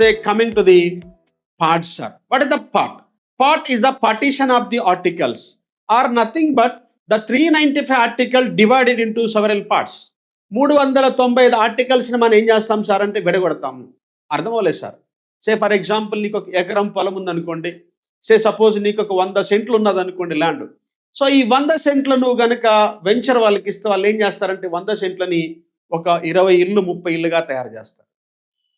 say coming to the part sir. What is the part? Part is the partition of the articles. Are nothing but the 395 article divided into several parts. మూడు వందల తొంభై ఐదు ఆర్టికల్స్ని మనం ఏం చేస్తాం sir అంటే విడగొడతాము. అర్థమవలేదు సార్ సే ఫర్ ఎగ్జాంపుల్ నీకు ఒక ఎకరం పొలం ఉందనుకోండి. సే సపోజ్ నీకు ఒక వంద సెంట్లు ఉన్నదనుకోండి ల్యాండ్ సో ఈ వంద సెంట్లు నువ్వు గనక వెంచర్ వాళ్ళకి ఇస్తే వాళ్ళు ఏం చేస్తారంటే వంద సెంట్లని ఒక ఇరవై ఇల్లు ముప్పై ఇల్లుగా తయారు చేస్తారు.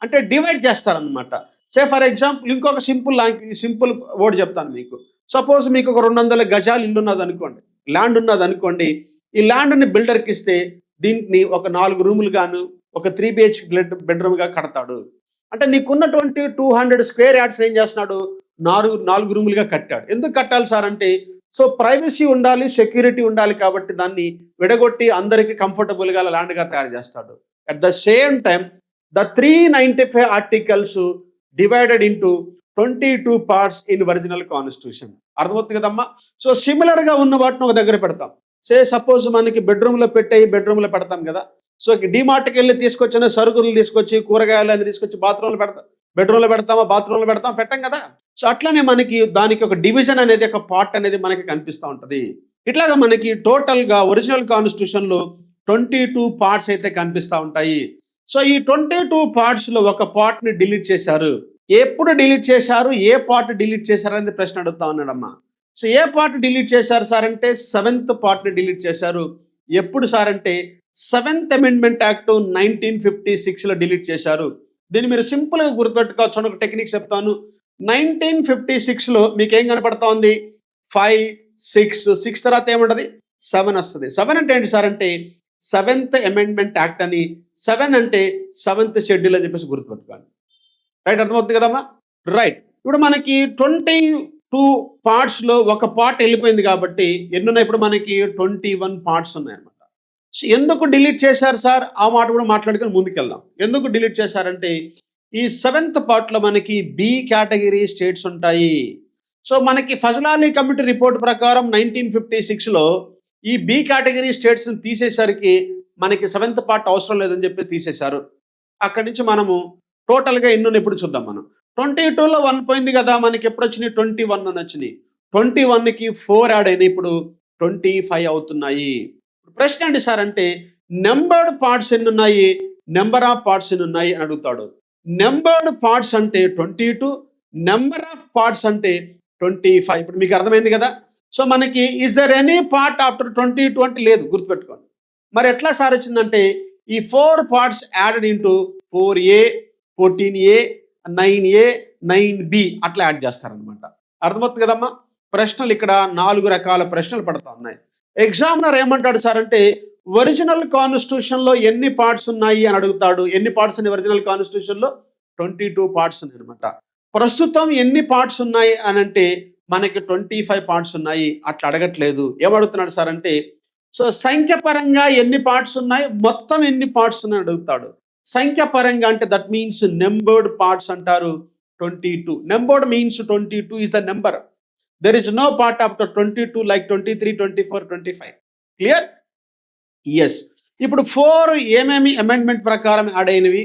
అంటే డివైడ్ చేస్తారనమాట సే ఫర్ ఎగ్జాంపుల్ ఇంకొక సింపుల్ సింపుల్ వర్డ్ చెప్తాను మీకు. సపోజ్ మీకు ఒక రెండు వందల గజాలు ఇల్లు ఉన్నది అనుకోండి ల్యాండ్ ఉన్నది అనుకోండి ఈ ల్యాండ్ని బిల్డర్కి ఇస్తే దీన్ని ఒక నాలుగు రూములు గాను ఒక త్రీ బిహెచ్ బెడ్ బెడ్రూమ్గా కడతాడు. అంటే నీకున్నటువంటి టూ హండ్రెడ్ స్క్వేర్ యార్డ్స్ ఏం చేస్తున్నాడు? నాలుగు నాలుగు రూములుగా కట్టాడు. ఎందుకు కట్టాలి సార్ అంటే సో ప్రైవసీ ఉండాలి సెక్యూరిటీ ఉండాలి కాబట్టి దాన్ని విడగొట్టి అందరికీ కంఫర్టబుల్గా ల్యాండ్గా తయారు చేస్తాడు. At the same time the three ninety five articles divided into twenty two parts in original constitution అర్థమవుతుంది కదమ్మా? సో సిమిలర్గా ఉన్న వాటిని ఒక దగ్గర పెడతాం. సే సపోజ్ మనకి బెడ్రూమ్లో పెట్టే బెడ్రూమ్లో పెడతాం కదా. సో డిమార్ట్కి వెళ్ళి తీసుకొచ్చిన సరుకులు తీసుకొచ్చి కూరగాయలు అని తీసుకొచ్చి బాత్రూంలో పెడతాం. బెడ్రూమ్లో పెడతామా? బాత్రూంలో పెడతాం. పెట్టం కదా. సో అట్లనే మనకి దానికి ఒక డివిజన్ అనేది ఒక పార్ట్ అనేది మనకి కనిపిస్తూ ఉంటుంది. ఇట్లాగా మనకి టోటల్గా ఒరిజినల్ కాన్స్టిట్యూషన్లో ట్వంటీ టూ పార్ట్స్ అయితే కనిపిస్తూ ఉంటాయి. సో ఈ ట్వంటీ టూ పార్ట్స్లో ఒక పార్ట్ని డిలీట్ చేశారు. ఎప్పుడు డిలీట్ చేశారు? ఏ పార్ట్ డిలీట్ చేశారు అనేది ప్రశ్న అడుగుతా ఉన్నాడమ్మా. సో ఏ పార్ట్ డిలీట్ చేశారు సార్ అంటే సెవెంత్ పార్ట్ని డిలీట్ చేశారు. ఎప్పుడు సార్ అంటే seventh amendment act nineteen fifty సిక్స్లో డిలీట్ చేశారు. దీన్ని మీరు సింపుల్గా గుర్తుపెట్టుకోవచ్చు అని ఒక టెక్నిక్ చెప్తాను. నైన్టీన్ ఫిఫ్టీ సిక్స్లో మీకు ఏం కనపడతా ఉంది? ఫైవ్ సిక్స్ సిక్స్ తర్వాత ఏముంటుంది? సెవెన్ వస్తుంది. సెవెన్ అంటే ఏంటి సార్ అంటే సెవెంత్ అమెండ్మెంట్ యాక్ట్ అని సెవెన్ అంటే సెవెంత్ షెడ్యూల్ అని చెప్పేసి గుర్తుపెట్టుకోండి. రైట్ అర్థమవుతుంది కదమ్మా? రైట్. ఇప్పుడు మనకి ట్వంటీ టూ పార్ట్స్లో ఒక పార్ట్ వెళ్ళిపోయింది కాబట్టి ఎన్నున్నాయి? ఇప్పుడు మనకి ట్వంటీ వన్ పార్ట్స్ ఉన్నాయన్నమాట. సో ఎందుకు డిలీట్ చేశారు సార్? ఆ మాట కూడా మాట్లాడుకొని ముందుకెళ్దాం. ఎందుకు డిలీట్ చేశారంటే ఈ సెవెంత్ పార్ట్లో మనకి బి కేటగిరీ స్టేట్స్ ఉంటాయి. సో మనకి ఫజలాలీ కమిటీ రిపోర్ట్ ప్రకారం నైన్టీన్ ఫిఫ్టీ సిక్స్లో ఈ బి కేటగిరీ స్టేట్స్ని తీసేసరికి మనకి సెవెంత్ పార్ట్ అవసరం లేదని చెప్పి తీసేశారు. అక్కడి నుంచి మనము టోటల్గా ఎన్ని ఎప్పుడు చూద్దాం మనం. ట్వంటీ టూలో వన్ పోయింది కదా మనకి ఎప్పుడు వచ్చినాయి? ట్వంటీ వన్ అని వచ్చినాయి. ట్వంటీ వన్కి ఫోర్ యాడ్ అయినాయి. ఇప్పుడు ట్వంటీ ఫైవ్ అవుతున్నాయి. ప్రశ్న ఏంటి సార్ అంటే నెంబర్డ్ పార్ట్స్ ఎన్ని ఉన్నాయి? నెంబర్ ఆఫ్ పార్ట్స్ ఎన్ని ఉన్నాయి అని అడుగుతాడు. నెంబర్డ్ పార్ట్స్ అంటే twenty two number of parts అంటే ట్వంటీ ఫైవ్ ఇప్పుడు మీకు అర్థమైంది కదా? సో మనకి is there any part after twenty two అంటే లేదు గుర్తుపెట్టుకోండి. మరి ఎట్లా సార్ వచ్చిందంటే ఈ four parts added into four A fourteen A nine A nine B అట్లా యాడ్ చేస్తారనమాట అర్థమవుతుంది కదమ్మా? ప్రశ్నలు ఇక్కడ నాలుగు రకాల ప్రశ్నలు పడతా ఉన్నాయి. ఎగ్జామినర్ ఏమంటాడు సార్ అంటే ఒరిజినల్ కాన్స్టిట్యూషన్లో ఎన్ని పార్ట్స్ ఉన్నాయి అని అడుగుతాడు. ఎన్ని పార్ట్స్ ఉన్నాయి ఒరిజినల్ కాన్స్టిట్యూషన్లో ట్వంటీ టూ పార్ట్స్ ఉన్నాయి అనమాట ప్రస్తుతం ఎన్ని పార్ట్స్ ఉన్నాయి అని అంటే మనకి ట్వంటీ ఫైవ్ పార్ట్స్ ఉన్నాయి అట్లా అడగట్లేదు. ఏమడుగుతున్నాడు సార్ అంటే సో సంఖ్యపరంగా ఎన్ని పార్ట్స్ ఉన్నాయి? మొత్తం ఎన్ని పార్ట్స్ అని అడుగుతాడు. సంఖ్యపరంగా అంటే దట్ మీన్స్ నెంబర్డ్ పార్ట్స్ అంటారు twenty two. Numbered means twenty two is the number there is no part after twenty two like twenty three twenty four twenty five. Clear yes ఇప్పుడు four ఏమేమి amendment ప్రకారం add అయినవి?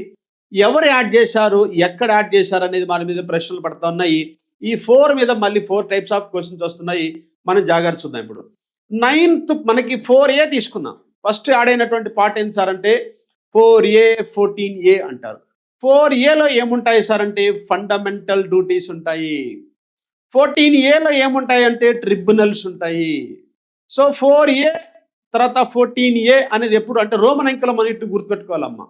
ఎవరు add చేశారు? ఎక్కడ add చేశారు అనేది మన మీద ప్రశ్నలు పడుతున్నాయి ఈ ఫోర్ మీద మళ్ళీ ఫోర్ టైప్స్ ఆఫ్ క్వశ్చన్స్ వస్తున్నాయి. మనం జాగ్రత్త చూద్దాం ఇప్పుడు. నైన్త్ మనకి ఫోర్ ఏ తీసుకుందాం. ఫస్ట్ యాడ్ అయినటువంటి పార్ట్ ఏంటి సార్ అంటే ఫోర్ ఏ ఫోర్టీన్ ఏ అంటారు. ఫోర్ ఏలో ఏముంటాయి సార్ అంటే ఫండమెంటల్ డ్యూటీస్ ఉంటాయి. ఫోర్టీన్ ఏలో ఏముంటాయి అంటే ట్రిబ్యునల్స్ ఉంటాయి. సో ఫోర్ ఏ తర్వాత ఫోర్టీన్ ఏ అనేది ఎప్పుడు అంటే రోమన్ అంకెలో మన ఇటు గుర్తుపెట్టుకోవాలమ్మా.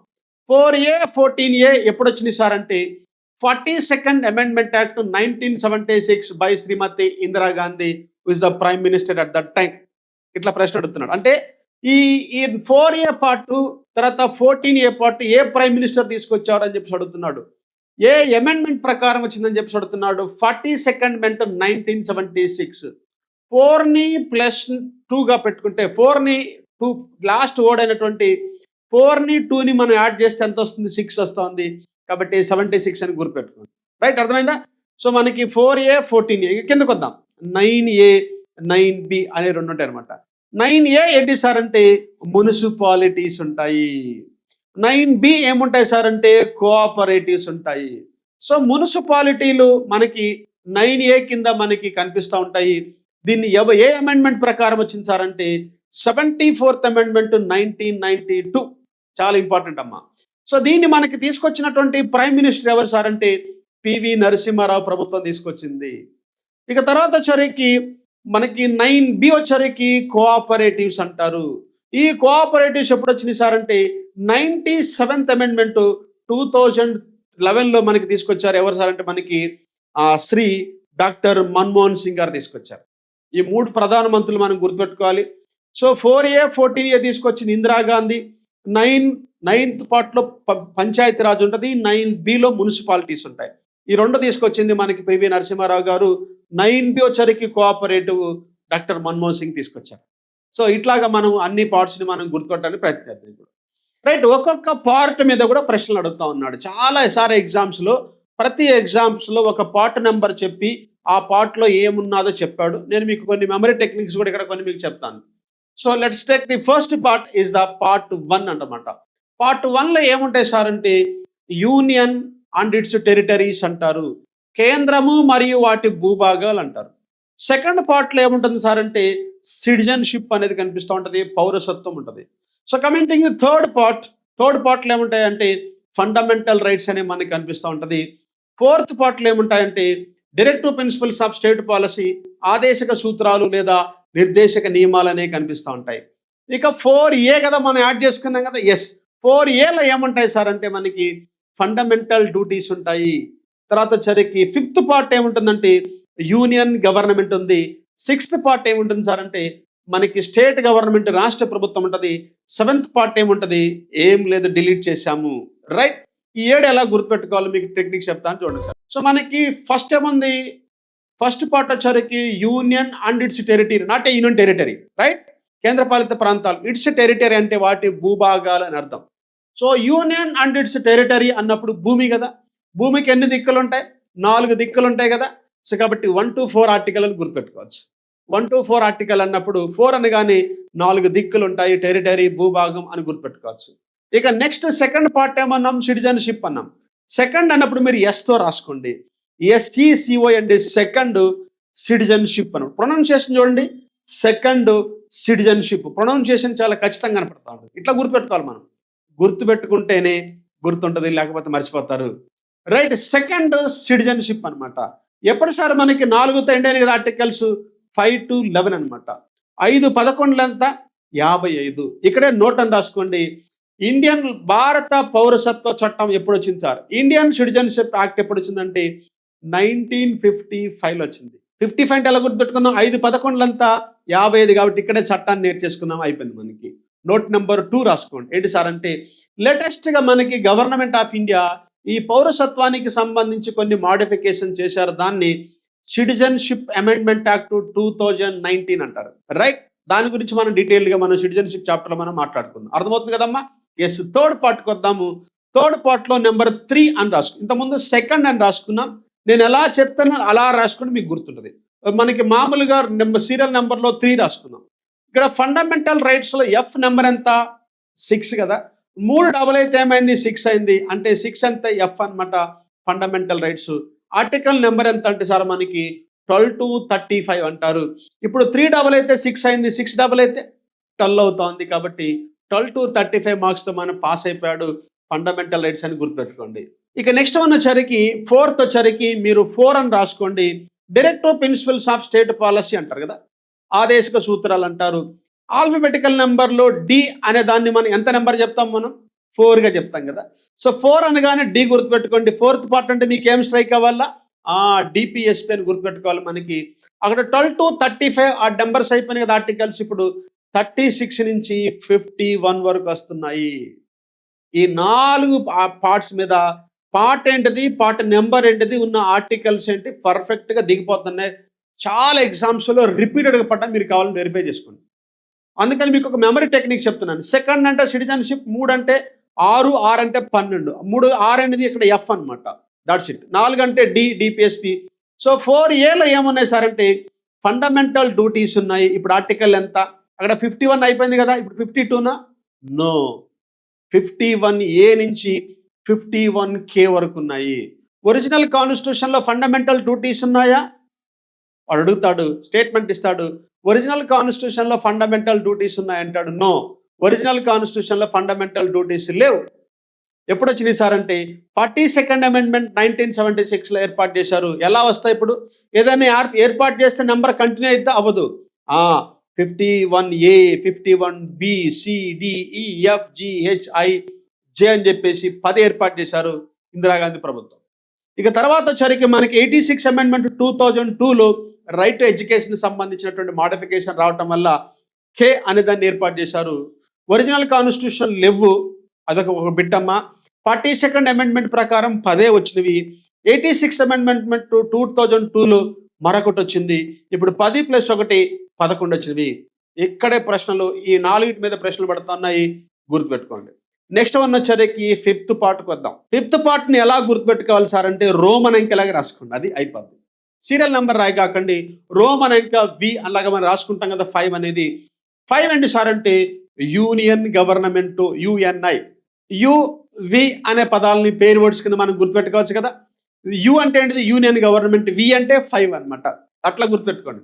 ఫోర్ ఏ ఫోర్టీన్ ఏ ఎప్పుడు వచ్చినాయి సార్ అంటే forty second amendment act nineteen seventy six by Shrimati Indira Gandhi was the prime minister at that time ఇట్లా ప్రశ్న అడుగుతున్నాడు. అంటే ఈ ఈ ఫోర్ ఏ పార్ట్ తర్వాత ఫోర్టీన్ ఏ పార్ట్ ఏ ప్రైమ్ మినిస్టర్ తీసుకొచ్చారు అని చెప్పి అడుగుతున్నాడు. ఏ అమెండ్మెంట్ ప్రకారం వచ్చిందని చెప్పి అడుగుతున్నాడు. ఫార్టీ సెకండ్ మెంట్ నైన్టీన్ సెవెంటీ సిక్స్. ఫోర్ని ప్లస్ టూగా పెట్టుకుంటే ఫోర్ని టూ లాస్ట్ ఓడ్ అయినటువంటి ఫోర్ని టూని మనం యాడ్ చేస్తే ఎంత వస్తుంది? సిక్స్ వస్తుంది. కాబట్టి సెవెంటీ సిక్స్ అని గుర్తుపెట్టుకోండి. రైట్ అర్థమైందా? సో మనకి ఫోర్ ఏ ఫోర్టీన్ ఏ కిందకు వద్దాం. నైన్ ఏ నైన్ బి అనే రెండు ఉంటాయి అనమాట నైన్ ఏ ఏంటి సార్ అంటే? మున్సిపాలిటీస్ ఉంటాయి. నైన్ బి ఏముంటాయి సార్ అంటే? కోఆపరేటివ్స్ ఉంటాయి. సో మున్సిపాలిటీలు మనకి నైన్ ఏ కింద మనకి కనిపిస్తూ ఉంటాయి. దీన్ని ఎవ ఏ అమెండ్మెంట్ ప్రకారం వచ్చింది సార్ అంటే seventy fourth amendment nineteen ninety two చాలా ఇంపార్టెంట్ అమ్మా. సో దీన్ని మనకి తీసుకొచ్చినటువంటి ప్రైమ్ మినిస్టర్ ఎవరు సార్ అంటే పివి నరసింహారావు ప్రభుత్వం తీసుకొచ్చింది. ఇక తర్వాత వచ్చరికి మనకి నైన్ బి వచ్చరికి కోఆపరేటివ్స్ అంటారు. ఈ కోఆపరేటివ్స్ ఎప్పుడు వచ్చినాయి సార్ అంటే ninety seventh amendment two thousand లెవెన్లో మనకి తీసుకొచ్చారు. ఎవరు సార్ అంటే మనకి ఆ, శ్రీ డాక్టర్ మన్మోహన్ సింగ్ గారు తీసుకొచ్చారు. ఈ మూడు ప్రధాన మంత్రులు మనం గుర్తుపెట్టుకోవాలి. So four A fourteen A తీసుకొచ్చింది ఇందిరాగాంధీ. నైన్ నైన్త్ పార్ట్లో పంచాయతీ రాజ్ ఉంటుంది నైన్ బిలో మున్సిపాలిటీస్ ఉంటాయి. ఈ రెండు తీసుకొచ్చింది మనకి పివి నరసింహారావు గారు. నైన్ బి వచ్చరికి కోఆపరేటివ్ డాక్టర్ మన్మోహన్ సింగ్ తీసుకొచ్చారు. సో ఇట్లాగా మనం అన్ని పార్ట్స్ని మనం గుర్తుపెట్టడానికి ప్రయత్నిద్దాం ఇప్పుడు. రైట్ ఒక్కొక్క పార్ట్ మీద కూడా ప్రశ్నలు అడుగుతా ఉన్నాడు. చాలా ఎస్ఆర్ ఎగ్జామ్స్లో ప్రతి ఎగ్జామ్స్లో ఒక పార్ట్ నెంబర్ చెప్పి ఆ పార్ట్లో ఏమున్నాదో చెప్పాడు. నేను మీకు కొన్ని మెమరీ టెక్నిక్స్ కూడా ఇక్కడ కొన్ని మీకు చెప్తాను. So let's take the first part is the part one అన్నమాట. పార్ట్ వన్లో ఏముంటాయి సార్ అంటే యూనియన్ అండ్ ఇట్స్ టెరిటరీస్ అంటారు. కేంద్రము మరియు వాటి భూభాగాలు అంటారు. సెకండ్ పార్ట్లో ఏముంటుంది సార్ అంటే సిటిజన్షిప్ అనేది కనిపిస్తూ ఉంటుంది పౌరసత్వం ఉంటుంది. So coming third part third పార్ట్లు ఏముంటాయంటే ఫండమెంటల్ రైట్స్ అనేవి మనకి కనిపిస్తూ ఉంటుంది. ఫోర్త్ పార్ట్లు ఏముంటాయంటే directive principles of state policy ఆదేశక సూత్రాలు లేదా నిర్దేశక నియమాలు అనేవి కనిపిస్తూ ఉంటాయి. ఇక ఫోర్ ఏ కదా మనం యాడ్ చేసుకున్నాం కదా? ఎస్ ఫోర్ ఏలో ఏముంటాయి సార్? అంటే మనకి ఫండమెంటల్ డ్యూటీస్ ఉంటాయి. తర్వాత వచ్చరికి ఫిఫ్త్ పార్ట్ ఏముంటుందంటే యూనియన్ గవర్నమెంట్ ఉంది. సిక్స్త్ పార్ట్ ఏముంటుంది సార్? అంటే మనకి స్టేట్ గవర్నమెంట్ రాష్ట్ర ప్రభుత్వం ఉంటుంది. సెవెంత్ పార్ట్ ఏముంటుంది? ఏం లేదు డిలీట్ చేశాము. రైట్ ఈ ఏడు ఎలా గుర్తుపెట్టుకోవాలి? మీకు టెక్నిక్ చెప్తాను చూడండి సార్. సో మనకి ఫస్ట్ ఏముంది? ఫస్ట్ పార్ట్ వచ్చరికి union and its territory not a union territory right కేంద్రపాలిత ప్రాంతాలు ఇట్స్ టెరిటరీ అంటే వాటి భూభాగాలు అని అర్థం. So union and its territory అన్నప్పుడు భూమి కదా. భూమికి ఎన్ని దిక్కులు ఉంటాయి నాలుగు దిక్కులు ఉంటాయి కదా. సో కాబట్టి వన్ టు ఫోర్ ఆర్టికల్ అని గుర్తుపెట్టుకోవచ్చు. వన్ టు ఫోర్ ఆర్టికల్ అన్నప్పుడు ఫోర్ అనగానే నాలుగు దిక్కులు ఉంటాయి టెరిటరీ భూభాగం అని గుర్తుపెట్టుకోవచ్చు. ఇక నెక్స్ట్ సెకండ్ పార్ట్ ఏమన్నాం? సిటిజన్షిప్ అన్నాం. సెకండ్ అన్నప్పుడు మీరు ఎస్తో రాసుకోండి. ఎస్టీసీఓ అండి సెకండ్ సిటిజన్షిప్ అని ప్రొనౌన్సియేషన్ చూడండి. సెకండ్ సిటిజన్షిప్ ప్రొనౌన్సియేషన్ చాలా ఖచ్చితంగా కనపడతా ఉంటుంది. ఇట్లా గుర్తుపెట్టుకోవాలి మనం. గుర్తుపెట్టుకుంటేనే గుర్తుంటుంది లేకపోతే మర్చిపోతారు. రైట్ సెకండ్ సిటిజన్షిప్ అనమాట ఎప్పటి సార్ మనకి నాలుగు ఎండ్ కదా ఆర్టికల్స్ ఫైవ్ టు లెవెన్ అనమాట ఐదు పదకొండులంత యాభై ఐదు. ఇక్కడే నోట్ అని రాసుకోండి. ఇండియన్ భారత పౌరసత్వ చట్టం ఎప్పుడు వచ్చింది సార్? ఇండియన్ సిటిజన్షిప్ యాక్ట్ ఎప్పుడు వచ్చిందంటే నైన్టీన్ ఫిఫ్టీ ఫైవ్ వచ్చింది. ఫిఫ్టీ ఫైవ్ అంటే ఎలా గుర్తుపెట్టుకున్నాం? ఐదు పదకొండులంతా యాభై ఐదు కాబట్టి ఇక్కడే చట్టాన్ని నేర్చేసుకుందాం అయిపోయింది మనకి. నోట్ నెంబర్ టూ రాసుకోండి. ఏంటి సార్ అంటే లేటెస్ట్గా మనకి గవర్నమెంట్ ఆఫ్ ఇండియా ఈ పౌరసత్వానికి సంబంధించి కొన్ని మాడిఫికేషన్ చేశారు. దాన్ని citizenship amendment act two thousand nineteen అంటారు. రైట్? దాని గురించి మనం డీటెయిల్గా మనం సిటిజన్షిప్ చాప్టర్లో మనం మాట్లాడుకుందాం. అర్థమవుతుంది కదమ్మా? ఎస్ థర్డ్ పార్ట్కి వద్దాము థర్డ్ పార్ట్లో నెంబర్ త్రీ అని రాసుకున్నాం ఇంతకుముందు సెకండ్ అని రాసుకున్నాం. నేను ఎలా చెప్తానో అలా రాసుకుని మీకు గుర్తుంటుంది. మనకి మామూలుగా నెంబర్ సీరియల్ నెంబర్లో త్రీ రాసుకున్నాం. ఇక్కడ ఫండమెంటల్ రైట్స్లో ఎఫ్ నెంబర్ ఎంత? సిక్స్ కదా. మూడు డబల్ అయితే ఏమైంది? సిక్స్ అయింది. అంటే సిక్స్ ఎంత? ఎఫ్ అన్నమాట ఫండమెంటల్ రైట్స్. ఆర్టికల్ నెంబర్ ఎంత అంటే సార్ మనకి ట్వెల్వ్ టు థర్టీ ఫైవ్ అంటారు. ఇప్పుడు త్రీ డబల్ అయితే సిక్స్ అయింది. సిక్స్ డబల్ అయితే ట్వెల్వ్ అవుతోంది కాబట్టి ట్వెల్వ్ టు థర్టీ ఫైవ్ మార్క్స్తో మనం పాస్ అయిపోయాడు ఫండమెంటల్ రైట్స్ అని గుర్తుపెట్టుకోండి. ఇక నెక్స్ట్ వన్ వచ్చరికి ఫోర్త్ వచ్చరికి మీరు ఫోర్ అని రాసుకోండి. Directive principles of state policy అంటారు కదా? ఆదేశక సూత్రాలు అంటారు. ఆల్ఫబెటికల్ నెంబర్లో డి అనే దాన్ని మనం ఎంత నెంబర్ చెప్తాం మనం? ఫోర్గా చెప్తాం కదా? సో ఫోర్ అనగానే డి గుర్తుపెట్టుకోండి. ఫోర్త్ పార్ట్ అంటే మీకు ఏం స్ట్రైక్ అవ్వాలా? ఆ డిపిఎస్పి అని గుర్తుపెట్టుకోవాలి మనకి. అక్కడ ట్వెల్వ్ టు థర్టీ ఫైవ్ ఆ నెంబర్స్ అయిపోయినాయి కదా ఆర్టికల్స్ ఇప్పుడు థర్టీ సిక్స్ నుంచి ఫిఫ్టీ వన్ వరకు వస్తున్నాయి. ఈ నాలుగు పార్ట్స్ మీద పార్ట్ ఏంటిది? పార్ట్ నెంబర్ ఏంటిది? ఉన్న ఆర్టికల్స్ ఏంటి? పర్ఫెక్ట్గా దిగిపోతున్నాయి. చాలా ఎగ్జామ్స్లో రిపీటెడ్గా పడ్డా మీరు కావాలని వెరిఫై చేసుకోండి. అందుకని మీకు ఒక మెమరీ టెక్నిక్ చెప్తున్నాను. సెకండ్ అంటే సిటిజన్షిప్ మూడు అంటే ఆరు ఆరు అంటే పన్నెండు. మూడు ఆరు అనేది ఇక్కడ ఎఫ్ అన్నమాట. దాట్స్ ఇట్ నాలుగు అంటే డి డిపిఎస్పి సో ఫోర్ ఏలో ఏమున్నాయి సార్ అంటే ఫండమెంటల్ డ్యూటీస్ ఉన్నాయి. ఇప్పుడు ఆర్టికల్ ఎంత? అక్కడ ఫిఫ్టీ వన్ అయిపోయింది కదా. ఇప్పుడు ఫిఫ్టీ టూనా నో? ఫిఫ్టీ వన్ ఏ నుంచి ఫిఫ్టీ వన్ కే వరకు ఉన్నాయి ఒరిజినల్ కాన్స్టిట్యూషన్లో ఫండమెంటల్ డ్యూటీస్ ఉన్నాయా? వాడు అడుగుతాడు స్టేట్మెంట్ ఇస్తాడు ఒరిజినల్ కాన్స్టిట్యూషన్లో ఫండమెంటల్ డ్యూటీస్ ఉన్నాయంటాడు నో ఒరిజినల్ కాన్స్టిట్యూషన్లో ఫండమెంటల్ డ్యూటీస్ లేవు. ఎప్పుడు వచ్చినాయి సార్ అంటే forty second amendment nineteen seventy సిక్స్లో ఏర్పాటు చేశారు. ఎలా వస్తాయి ఇప్పుడు? ఏదైనా ఏర్పాటు చేస్తే నెంబర్ కంటిన్యూ అయితే అవ్వదు. Fifty one A fifty one B C D E J అని చెప్పేసి పది ఏర్పాటు చేశారు ఇందిరాగాంధీ ప్రభుత్వం. ఇక తర్వాత వచ్చరికి మనకి eighty six amendment two thousand టూలో రైట్ టు ఎడ్యుకేషన్ సంబంధించినటువంటి మాడిఫికేషన్ రావటం వల్ల కే అనే దాన్ని ఏర్పాటు చేశారు. ఒరిజినల్ కాన్స్టిట్యూషన్ లేవు. అదొక ఒక బిట్టమ్మ ఫార్టీ సెకండ్ అమెండ్మెంట్ ప్రకారం పదే వచ్చినవి. Eighty six amendment two thousand టూలో మరొకటి వచ్చింది. ఇప్పుడు పది ప్లస్ ఒకటి పదకొండు వచ్చినవి. ఇక్కడే ప్రశ్నలు ఈ నాలుగిటి మీద ప్రశ్నలు పడుతున్నాయి. గుర్తుపెట్టుకోండి. నెక్స్ట్ వన్ వచ్చేసరికి ఫిఫ్త్ పార్ట్కి వద్దాం. ఫిఫ్త్ పార్ట్ని ఎలా గుర్తుపెట్టుకోవాలి సార్ అంటే రోమన్ అంకెలాగా రాసుకోండి అది అయిపోద్ది. సీరియల్ నెంబర్ రాయి కాకండి రోమన్ అంక వి అలాగా మనం రాసుకుంటాం కదా ఫైవ్ అనేది. ఫైవ్ అండి సార్ అంటే union government U N I U V అనే పదాలని పేరు వర్డ్స్ కింద మనం గుర్తుపెట్టుకోవచ్చు కదా. యు అంటే ఏంటిది? యూనియన్ గవర్నమెంట్ వి అంటే ఫైవ్ అన్నమాట. అట్లా గుర్తుపెట్టుకోండి.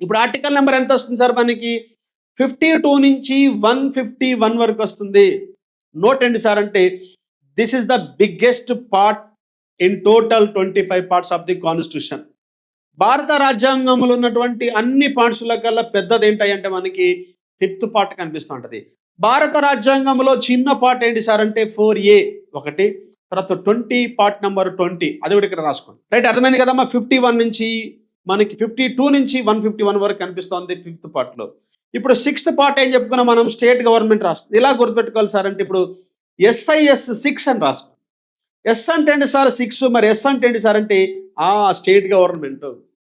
ఇప్పుడు ఆర్టికల్ నెంబర్ ఎంత వస్తుంది సార్ మనకి? ఫిఫ్టీ టూ నుంచి వన్ ఫిఫ్టీ వన్ వరకు వస్తుంది. నోట్ ఎండి సార్ అంటే this is the biggest part in total twenty five parts of the constitution భారత రాజ్యాంగంలో ఉన్నటువంటి అన్ని పార్ట్స్ల కల్లా పెద్దది ఏంటంటే మనకి ఫిఫ్త్ పార్ట్ కనిపిస్తూ ఉంటుంది. భారత రాజ్యాంగంలో చిన్న పార్ట్ ఏంటి సార్ అంటే ఫోర్ ఏ ఒకటి తర్వాత ట్వంటీ పార్ట్ నెంబర్ ట్వంటీ అది కూడా ఇక్కడ రాసుకోండి. రైట్ అర్థమైంది కదమ్మా? ఫిఫ్టీ వన్ నుంచి మనకి ఫిఫ్టీ టూ నుంచి వన్ ఫిఫ్టీ వన్ వరకు కనిపిస్తోంది ఫిఫ్త్ పార్ట్లో ఇప్పుడు సిక్స్త్ పార్ట్ ఏం చెప్పుకున్నాం మనం? స్టేట్ గవర్నమెంట్ రాస్తుంది ఇలా గుర్తుపెట్టుకోవాలి సార్ అంటే ఇప్పుడు ఎస్ఐఎస్ సిక్స్ అని రాసుకో ఎస్ అంటే ఏంటి సార్? సిక్స్ మరి ఎస్ అంటే ఏంటి సార్ అంటే ఆ స్టేట్ గవర్నమెంట్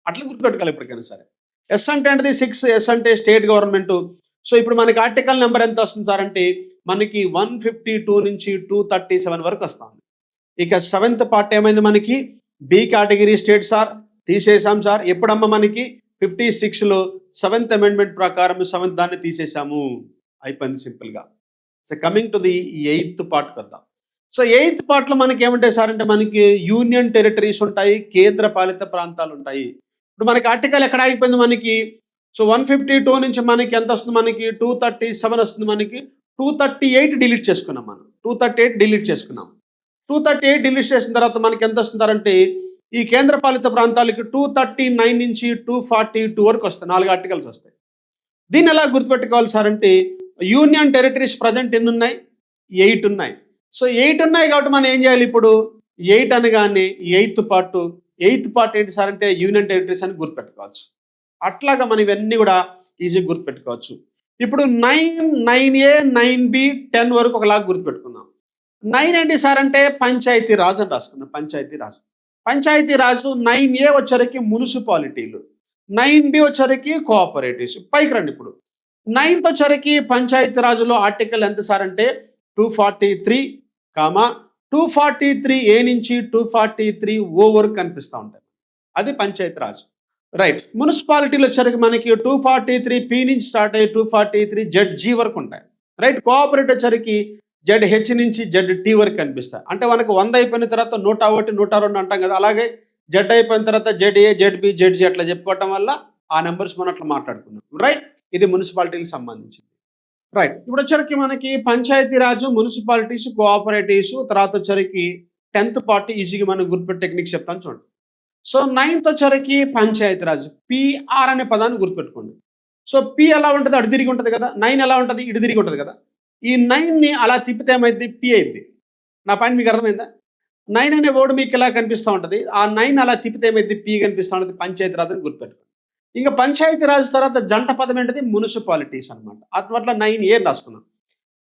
అట్లా గుర్తుపెట్టుకోవాలి ఇప్పటికైనా సరే. ఎస్ అంటే ఏంటిది? సిక్స్ ఎస్ అంటే స్టేట్ గవర్నమెంట్ సో ఇప్పుడు మనకి ఆర్టికల్ నెంబర్ ఎంత వస్తుంది సార్ అంటే మనకి వన్ ఫిఫ్టీ టూ నుంచి టూ థర్టీ సెవెన్ వరకు వస్తుంది. ఇక సెవెంత్ పార్ట్ ఏమైంది మనకి? B category state sir. తీసేసాం సార్. ఎప్పుడమ్మా మనకి? ఫిఫ్టీ సిక్స్లో సెవెంత్ అమెండ్మెంట్ ప్రకారం సెవెంత్ దాన్ని తీసేసాము అయిపోయింది సింపుల్గా so coming to the eighth part వద్దాం సో ఎయిత్ పార్ట్లో మనకి ఏముంటాయి సార్ అంటే మనకి యూనియన్ టెరిటరీస్ ఉంటాయి కేంద్ర పాలిత ప్రాంతాలు ఉంటాయి. ఇప్పుడు మనకి ఆర్టికల్ ఎక్కడ ఆగిపోయింది మనకి? సో వన్ ఫిఫ్టీ టూ నుంచి మనకి ఎంత వస్తుంది మనకి? టూ థర్టీ సెవెన్ వస్తుంది మనకి. టూ థర్టీ ఎయిట్ డిలీట్ చేసుకున్నాం మనం. టూ థర్టీ ఎయిట్ డిలీట్ చేసుకున్నాం. టూ థర్టీ ఎయిట్ డిలీట్ చేసిన తర్వాత మనకి ఎంత వస్తుందంటే ఈ కేంద్ర పాలిత ప్రాంతాలకి టూ థర్టీ నైన్ నుంచి టూ ఫార్టీ టూ వరకు వస్తాయి. నాలుగు ఆర్టికల్స్ వస్తాయి. దీన్ని ఎలా గుర్తుపెట్టుకోవాలి సార్ అంటే యూనియన్ టెరిటరీస్ ప్రజెంట్ ఎన్ని ఉన్నాయి ఎయిట్ ఉన్నాయి. సో ఎయిట్ ఉన్నాయి కాబట్టి మనం ఏం చేయాలి ఇప్పుడు? ఎయిట్ అనగానే ఎయిత్ పార్ట్ ఎయిత్ పార్ట్ ఏంటి సార్ అంటే యూనియన్ టెరిటరీస్ అని గుర్తుపెట్టుకోవచ్చు. అట్లాగా మనం ఇవన్నీ కూడా ఈజీగా గుర్తుపెట్టుకోవచ్చు. ఇప్పుడు nine nine A nine B ten వరకు ఒకలాగా గుర్తుపెట్టుకుందాం. నైన్ ఏంటి సార్ అంటే పంచాయతీ రాజ్ అని రాసుకున్నాం. పంచాయతీ రాజ్. పంచాయతీ రాజు నైన్ ఏ వచ్చరికి మున్సిపాలిటీలు నైన్ బి వచ్చరికి కోఆపరేటివ్స్. పైకి రండి ఇప్పుడు. నైన్త్ వచ్చరికి పంచాయతీ రాజులో ఆర్టికల్ ఎంత సార్ అంటే two forty three comma two forty three A నుంచి టూ ఫార్టీ త్రీ ఓ వరకు కనిపిస్తూ ఉంటాయి. అది పంచాయతీ రాజు రైట్. మున్సిపాలిటీలు వచ్చరికి మనకి టూ ఫార్టీ త్రీ పి నుంచి స్టార్ట్ అయ్యి two forty three Z G వరకు ఉంటాయి. రైట్. కోఆపరేటివ్ వచ్చరికి జెడ్ హెచ్ నుంచి జెడ్ టీ వరకు కనిపిస్తాయి. అంటే మనకు వంద అయిపోయిన తర్వాత నూట ఒకటి నూట రెండు అంటాం కదా. అలాగే జెడ్ అయిపోయిన తర్వాత Z A Z B Z G అట్లా చెప్పుకోవటం వల్ల ఆ నెంబర్స్ మనం అట్లా మాట్లాడుకున్నాం. రైట్? ఇది మున్సిపాలిటీకి సంబంధించింది. రైట్. ఇప్పుడు వచ్చరికి మనకి పంచాయతీ రాజు మున్సిపాలిటీస్ కోఆపరేటివ్స్ తర్వాత వచ్చరికి టెన్త్ పార్టీ ఈజీగా మనం గుర్తుపెట్టే టెక్నిక్ చెప్తాను చూడండి. సో నైన్త్ వచ్చరికి పంచాయతీ రాజు. పిఆర్ అనే పదాన్ని గుర్తుపెట్టుకోండి. సో పి ఎలా ఉంటుంది? అటు తిరిగి ఉంటుంది కదా. నైన్ ఎలా ఉంటుంది? ఇటు తిరిగి ఉంటుంది కదా. ఈ నైన్ని అలా తిప్పితే ఏమైంది? పి అయింది. నా పాయింట్ మీకు అర్థమైందా? నైన్ అనే వర్డ్ మీకు ఇలా కనిపిస్తూ ఉంటుంది? ఆ నైన్ అలా తిప్పితే ఏమైంది? పి కనిపిస్తూ ఉంటుంది. పంచాయతీ రాజ్ అని గుర్తుపెట్టుకోండి. ఇంకా పంచాయతీ రాజ్ తర్వాత జంట పదం ఏంటిది? మున్సిపాలిటీస్ అనమాట అట్లా నైన్ ఏ రాసుకున్నాం.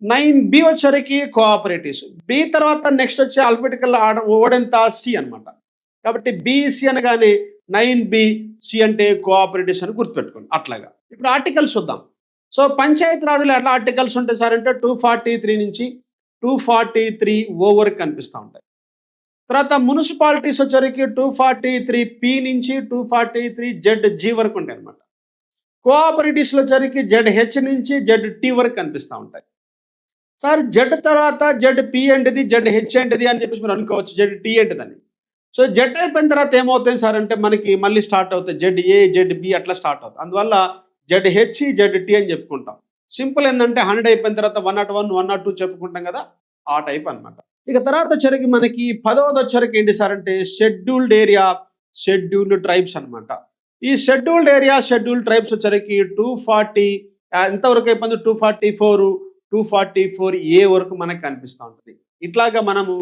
నైన్ బి వచ్చరికి కోఆపరేటివ్స్ బి తర్వాత నెక్స్ట్ వచ్చే అల్ఫబెటికల్ ఆర్డర్ ఓడెంత సి అనమాట కాబట్టి బిసి అనగానే నైన్ బి సి అంటే కోఆపరేటివ్స్ అని గుర్తుపెట్టుకోండి. అట్లాగా. ఇప్పుడు ఆర్టికల్స్ చూద్దాం. సో పంచాయతీ రాజులో ఎట్లా ఆర్టికల్స్ ఉంటాయి సార్ అంటే టూ ఫార్టీ త్రీ నుంచి టూ ఫార్టీ త్రీ ఓవర్ కనిపిస్తూ ఉంటాయి. తర్వాత మున్సిపాలిటీస్ వచ్చరికి టూ ఫార్టీ త్రీ పి నుంచి two forty three Z G వరకు ఉంటాయి అనమాట కోఆపరేటివ్స్లో వచ్చరికి జెడ్ హెచ్ నుంచి జెడ్ టీ వరకు కనిపిస్తూ ఉంటాయి. సార్ జెడ్ తర్వాత జెడ్ పి ఏంటిది? జెడ్ హెచ్ ఏంటిది అని చెప్పేసి మీరు అనుకోవచ్చు. జెడ్ టీ ఏంటిదని. సో జెడ్ అయిపోయిన తర్వాత ఏమవుతుంది సార్ అంటే మనకి మళ్ళీ స్టార్ట్ అవుతాయి. జెడ్ ఏ జెడ్ బి అట్లా స్టార్ట్ అవుతుంది అందువల్ల జెడ్ హెచ్ జెడ్ టి అని చెప్పుకుంటాం. సింపుల్ ఏంటంటే హండ్రెడ్ అయిపోయిన తర్వాత one nought one one nought two చెప్పుకుంటాం కదా ఆ టైప్ అన్నమాట. ఇక తర్వాత వచ్చరికి మనకి పదవది వచ్చరికి ఏంటి సార్ అంటే షెడ్యూల్డ్ ఏరియా షెడ్యూల్డ్ ట్రైబ్స్ అన్నమాట. ఈ షెడ్యూల్డ్ ఏరియా షెడ్యూల్డ్ ట్రైబ్స్ వచ్చరికి టూ ఫార్టీ ఎంతవరకు అయిపోయింది? Two forty four two forty four A వరకు మనకు కనిపిస్తూ ఉంటుంది. ఇట్లాగా మనము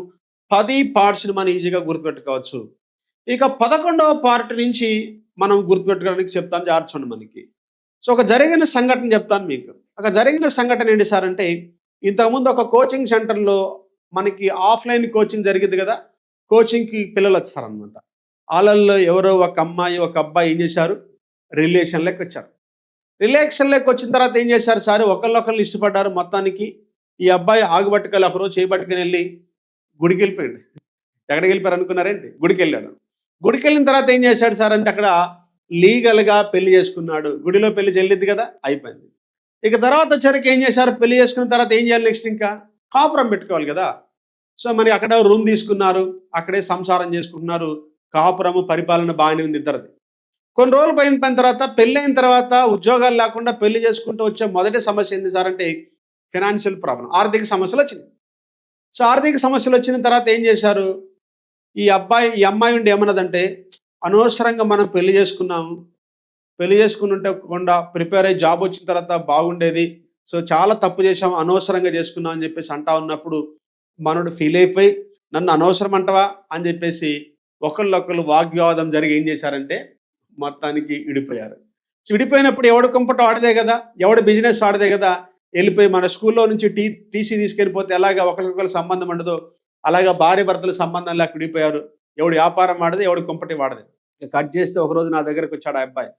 పది పార్ట్స్ని మనం ఈజీగా గుర్తుపెట్టుకోవచ్చు. ఇక పదకొండవ పార్ట్ నుంచి మనం గుర్తుపెట్టుకోవడానికి చెప్తాను జార్చండి మనకి. సో ఒక జరిగిన సంఘటన చెప్తాను మీకు. ఒక జరిగిన సంఘటన ఏంటి సార్ అంటే ఇంతకుముందు ఒక కోచింగ్ సెంటర్లో మనకి ఆఫ్లైన్ కోచింగ్ జరిగింది కదా కోచింగ్కి పిల్లలు వచ్చారనమాట వాళ్ళల్లో ఎవరో ఒక అమ్మాయి ఒక అబ్బాయి ఏం చేశారు? రిలేషన్లోకి వచ్చారు. రిలేషన్లోకి వచ్చిన తర్వాత ఏం చేశారు సార్? ఒకళ్ళొకళ్ళు ఇష్టపడ్డారు మొత్తానికి. ఈ అబ్బాయి ఆగుబట్టుకెళ్ళి ఒకరోజు చేయబట్టుకుని వెళ్ళి గుడికి వెళ్ళిపోయాడు. ఎక్కడికి వెళ్ళిపోయారు అనుకున్నారేంటి? గుడికి వెళ్ళాడు. గుడికి వెళ్ళిన తర్వాత ఏం చేశాడు సార్ అంటే అక్కడ లీగల్గా పెళ్ళి చేసుకున్నాడు. గుడిలో పెళ్ళి చెల్లిద్ది కదా? అయిపోయింది. ఇక తర్వాత వచ్చరికి ఏం చేశారు? పెళ్ళి చేసుకున్న తర్వాత ఏం చేయాలి నెక్స్ట్ ఇంకా? కాపురం పెట్టుకోవాలి కదా? సో మరి అక్కడ రూమ్ తీసుకున్నారు? అక్కడే సంసారం చేసుకుంటున్నారు. కాపురము పరిపాలన బాగానే ఉంది ఇద్దరిది. కొన్ని రోజులు పోయిన పని తర్వాత పెళ్ళి అయిన తర్వాత ఉద్యోగాలు లేకుండా పెళ్ళి చేసుకుంటూ వచ్చే మొదటి సమస్య ఏంటి సార్ అంటే ఫినాన్షియల్ ప్రాబ్లం ఆర్థిక సమస్యలు వచ్చినాయి. సో ఆర్థిక సమస్యలు వచ్చిన తర్వాత ఏం చేశారు? ఈ అబ్బాయి ఈ అమ్మాయి ఉండి ఏమన్నదంటే అనవసరంగా మనం పెళ్ళి చేసుకున్నాము పెళ్ళి చేసుకుని ఉంటే కొండ ప్రిపేర్ అయ్యి జాబ్ వచ్చిన తర్వాత బాగుండేది. సో చాలా తప్పు చేసాం అనవసరంగా చేసుకున్నాం అని చెప్పేసి అంటా ఉన్నప్పుడు మనోడు ఫీల్ అయిపోయి నన్ను అనవసరం అంటవా? అని చెప్పేసి ఒకళ్ళొకళ్ళు వాగ్వివాదం జరిగి ఏం చేశారంటే మొత్తానికి విడిపోయారు. సో విడిపోయినప్పుడు ఎవడు కంపట ఆడదే కదా ఎవడు బిజినెస్ ఆడదే కదా వెళ్ళిపోయి మన స్కూల్లో నుంచి టీ టీసీ తీసుకెళ్ళిపోతే ఎలాగ ఒకరికొకరు సంబంధం ఉండదు అలాగా భార్య భర్తల సంబంధం లేక విడిపోయారు. ఎవడు వ్యాపారం వాడదు ఎవడు కుంపటి వాడదు. కట్ చేస్తే ఒకరోజు నా దగ్గరకు వచ్చాడు ఆ అబ్బాయి.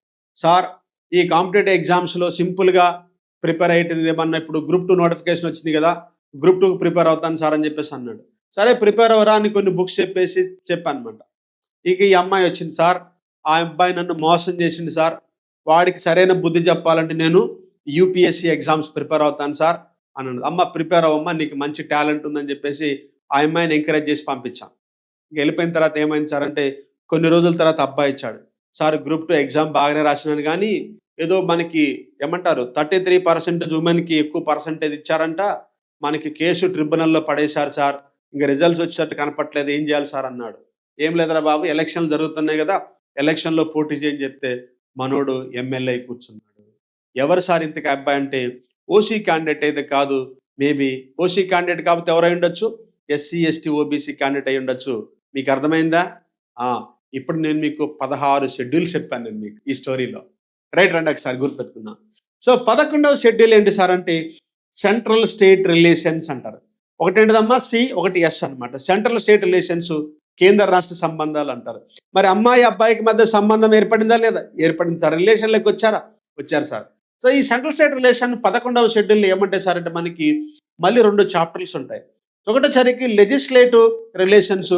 సార్ ఈ కాంపిటేటివ్ ఎగ్జామ్స్లో సింపుల్గా ప్రిపేర్ అయ్యేది ఏమన్నా ఇప్పుడు గ్రూప్ టూ నోటిఫికేషన్ వచ్చింది కదా గ్రూప్ టూకి ప్రిపేర్ అవుతాను సార్ అని చెప్పేసి అన్నాడు. సరే ప్రిపేర్ అవ్వరా అని కొన్ని బుక్స్ చెప్పేసి చెప్పానమాట. ఇక ఈ అమ్మాయి వచ్చింది సార్ ఆ అబ్బాయి నన్ను మోసం చేసింది సార్. వాడికి సరైన బుద్ధి చెప్పాలంటే నేను యూపీఎస్సీ ఎగ్జామ్స్ ప్రిపేర్ అవుతాను సార్ అన్నాడు. అమ్మ ప్రిపేర్ అవ్వమ్మా నీకు మంచి టాలెంట్ ఉందని చెప్పేసి ఆ అమ్మాయిని ఎంకరేజ్ చేసి పంపించాం. వెళ్ళిపోయిన తర్వాత ఏమైంది సార్ అంటే కొన్ని రోజుల తర్వాత అబ్బాయి ఇచ్చాడు. సార్ గ్రూప్ టూ ఎగ్జామ్ బాగానే రాసినాను కానీ ఏదో మనకి ఏమంటారు థర్టీ త్రీ పర్సెంటేజ్ ఉమెన్కి ఎక్కువ పర్సెంటేజ్ ఇచ్చారంట. మనకి కేసు ట్రిబ్యునల్లో పడేశారు సార్. ఇంకా రిజల్ట్స్ వచ్చేటట్టు కనపట్లేదు ఏం చేయాలి సార్ అన్నాడు. ఏం లేదురా బాబు ఎలక్షన్లు జరుగుతున్నాయి కదా. ఎలక్షన్లో పోటీ చేయని చెప్తే మనోడు ఎమ్మెల్యే కూర్చున్నాడు. ఎవరు సార్ ఇంతకు అబ్బాయి అంటే ఓసీ క్యాండిడేట్ అయితే కాదు మేబీ ఓసీ క్యాండిడేట్ కాకపోతే ఎవరై ఉండొచ్చు? ఎస్సీ ఎస్టీ ఓబీసీ క్యాండిడేట్ అయి ఉండొచ్చు. మీకు అర్థమైందా? ఇప్పుడు నేను మీకు పదహారు షెడ్యూల్స్ చెప్పాను నేను మీకు ఈ స్టోరీలో. రైట్ రండి ఒకసారి గుర్తుపెట్టుకున్నా సో పదకొండవ షెడ్యూల్ ఏంటి సార్ అంటే సెంట్రల్ స్టేట్ రిలేషన్స్ అంటారు. ఒకటి ఏంటిదమ్మా? సి ఒకటి ఎస్ అన్నమాట. సెంట్రల్ స్టేట్ రిలేషన్స్ కేంద్ర రాష్ట్ర సంబంధాలు అంటారు. మరి అమ్మాయి అబ్బాయికి మధ్య సంబంధం ఏర్పడిందా లేదా? ఏర్పడింది సార్. రిలేషన్లోకి వచ్చారా? వచ్చారు సార్. సో ఈ సెంట్రల్ స్టేట్ రిలేషన్ పదకొండవ షెడ్యూల్ ఏమంటే సార్ అంటే మనకి మళ్ళీ రెండు చాప్టర్స్ ఉంటాయి. ఒకటోసరికి లెజిస్లేటివ్ రిలేషన్స్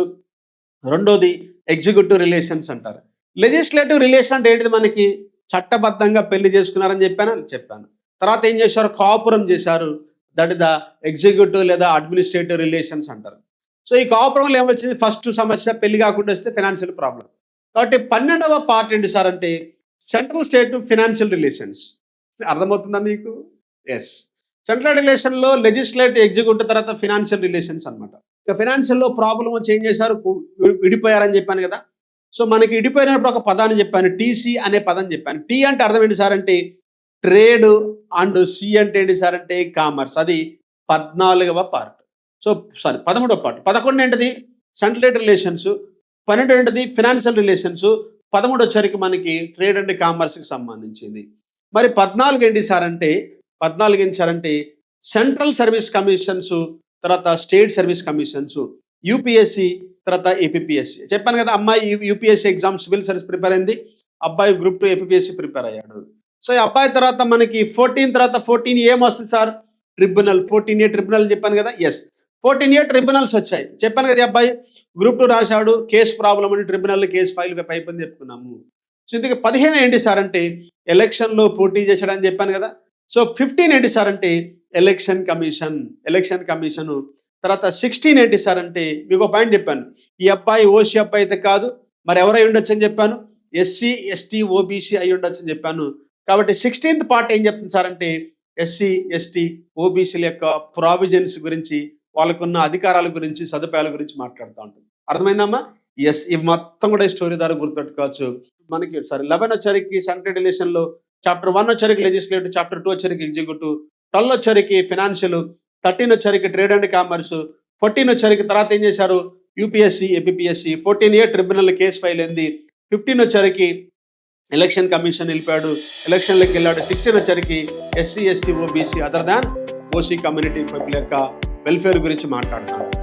రెండోది ఎగ్జిక్యూటివ్ రిలేషన్స్ అంటారు. లెజిస్లేటివ్ రిలేషన్ అంటే ఏంటిది మనకి? చట్టబద్ధంగా పెళ్ళి చేసుకున్నారని చెప్పాను? చెప్పాను. తర్వాత ఏం చేశారు? కాపురం చేశారు. దట్ ద ఎగ్జిక్యూటివ్ లేదా అడ్మినిస్ట్రేటివ్ రిలేషన్స్ అంటారు. సో ఈ కాపురంలో ఏమొచ్చింది? ఫస్ట్ సమస్య పెళ్ళి కాకుండా వస్తే ఫినాన్షియల్ ప్రాబ్లం కాబట్టి పన్నెండవ పార్ట్ ఏంటి సార్ అంటే సెంట్రల్ స్టేట్ ఫినాన్షియల్ రిలేషన్స్ అర్థమవుతుందా మీకు? ఎస్ సెంట్రల్ రిలేషన్లో లెజిస్లేటివ్ ఎగ్జిక్యూటివ్ తర్వాత ఫినాన్షియల్ రిలేషన్స్ అనమాట ఇక ఫినాన్షియల్లో ప్రాబ్లమ్ వచ్చి ఏం చేశారు? విడిపోయారని చెప్పాను కదా. సో మనకి విడిపోయినప్పుడు ఒక పదాన్ని చెప్పాను. టీసీ అనే పదం చెప్పాను. టీ అంటే అర్థం ఏంటి సార్ అంటే ట్రేడ్ అండ్ సి అంటే ఏంటి సార్ అంటే కామర్స్ అది పద్నాలుగవ పార్ట్ సో సారీ పదమూడవ పార్ట్ పదకొండు ఏంటిది? సెంట్రల్ రిలేషన్స్ పన్నెండు ఏంటిది? ఫినాన్షియల్ రిలేషన్స్ పదమూడు వచ్చరికి మనకి ట్రేడ్ అండ్ కామర్స్కి సంబంధించింది. మరి పద్నాలుగు ఏంటి సార్ అంటే పద్నాలుగు ఏంటి సార్ అంటే సెంట్రల్ సర్వీస్ కమిషన్స్ తర్వాత స్టేట్ సర్వీస్ కమిషన్స్ యూపీఎస్సి తర్వాత ఏపీఎస్సి చెప్పాను కదా అమ్మాయి UPSC exam civil service prepare అయింది అబ్బాయి గ్రూప్ టూ ఏపీఎస్సి ప్రిపేర్ అయ్యాడు. సో ఈ అబ్బాయి తర్వాత మనకి ఫోర్టీన్ తర్వాత ఫోర్టీన్ ఏం వస్తుంది sir? Tribunal fourteen A tribunal చెప్పాను కదా ఎస్ ఫోర్టీన్ ఏ ట్రిబ్యునల్స్ వచ్చాయి. చెప్పాను కదా అబ్బాయి గ్రూప్ టూ రాశాడు కేసు ప్రాబ్లం అని ట్రిబ్యునల్ కేసు ఫైల్ అయిపోయింది చెప్పుకున్నాము. సో ఇందుకు పదిహేను ఏంటి సార్ అంటే ఎలక్షన్లో పోటీ చేశాడని చెప్పాను కదా సో ఫిఫ్టీన్ ఏంటి సార్ అంటే ఎలక్షన్ కమిషన్ ఎలక్షన్ కమిషన్ తర్వాత సిక్స్టీన్ ఏంటి సార్ అంటే మీకు పాయింట్ చెప్పాను. ఈ అబ్బాయి ఓసీ అబ్బాయి అయితే కాదు మరి ఎవరై ఉండొచ్చు అని చెప్పాను? ఎస్సీ ఎస్టీ ఓబీసీ అయి ఉండొచ్చు అని చెప్పాను. కాబట్టి సిక్స్టీన్త్ పార్ట్ ఏం చెప్తుంది సార్ అంటే ఎస్సీ ఎస్టీ ఓబీసీల యొక్క ప్రావిజన్స్ గురించి వాళ్ళకున్న అధికారాల గురించి సదుపాయాల గురించి మాట్లాడుతూ ఉంటుంది అర్థమైందమ్మా ఎస్ ఇవి మొత్తం కూడా ఈ స్టోరీ ద్వారా గుర్తుపెట్టుకోవచ్చు. మనకి సారీ లెవెన్ వచ్చరికి సెంట్రల్ రిలేషన్లో చాప్టర్ వన్ వచ్చరికి లెజిస్లేటివ్ చాప్టర్ టూ వచ్చరికి ఎగ్జిక్యూటివ్ ట్వెల్వ్ వచ్చరికి ఫినాన్షియల్ థర్టీన్ వచ్చరికి ట్రేడ్ అండ్ కామర్స్ ఫోర్టీన్ వచ్చరికి తర్వాత ఏం చేశారు? UPSC APSC fourteen A tribunal case file అయింది. ఫిఫ్టీన్ వచ్చరికి ఎలక్షన్ కమిషన్ నిలిపాడు. ఎలక్షన్లకు వెళ్ళాడు. సిక్స్టీన్ వచ్చరికి SC ST OBC other than OC community people యొక్క వెల్ఫేర్ గురించి మాట్లాడుతున్నాడు